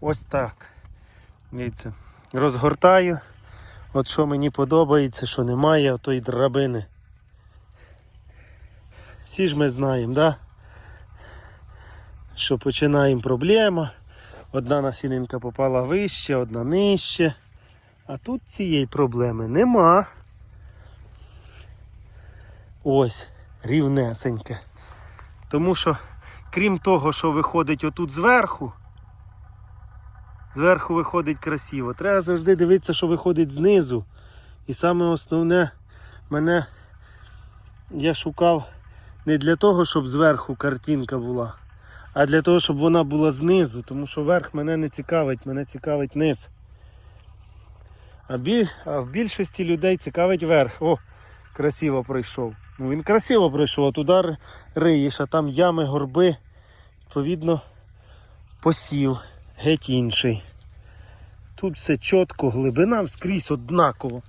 Ось так. Дивіться. Розгортаю. От що мені подобається, що немає отої драбини. Всі ж ми знаємо, да? що починаємо проблема. Одна насінинка попала вище, одна нижче. А тут цієї проблеми нема. Ось, рівнесеньке. Тому що, крім того, що виходить отут зверху, зверху виходить красиво. Треба завжди дивитися, що виходить знизу. І саме основне, мене я шукав не для того, щоб зверху картинка була, а для того, щоб вона була знизу, тому що верх мене не цікавить, мене цікавить низ. А, біль, а в більшості людей цікавить верх. О, красиво пройшов. Ну він красиво пройшов, а туди риєш, а там ями, горби. Відповідно, посів геть інший. Тут все чітко, глибина скрізь однаково.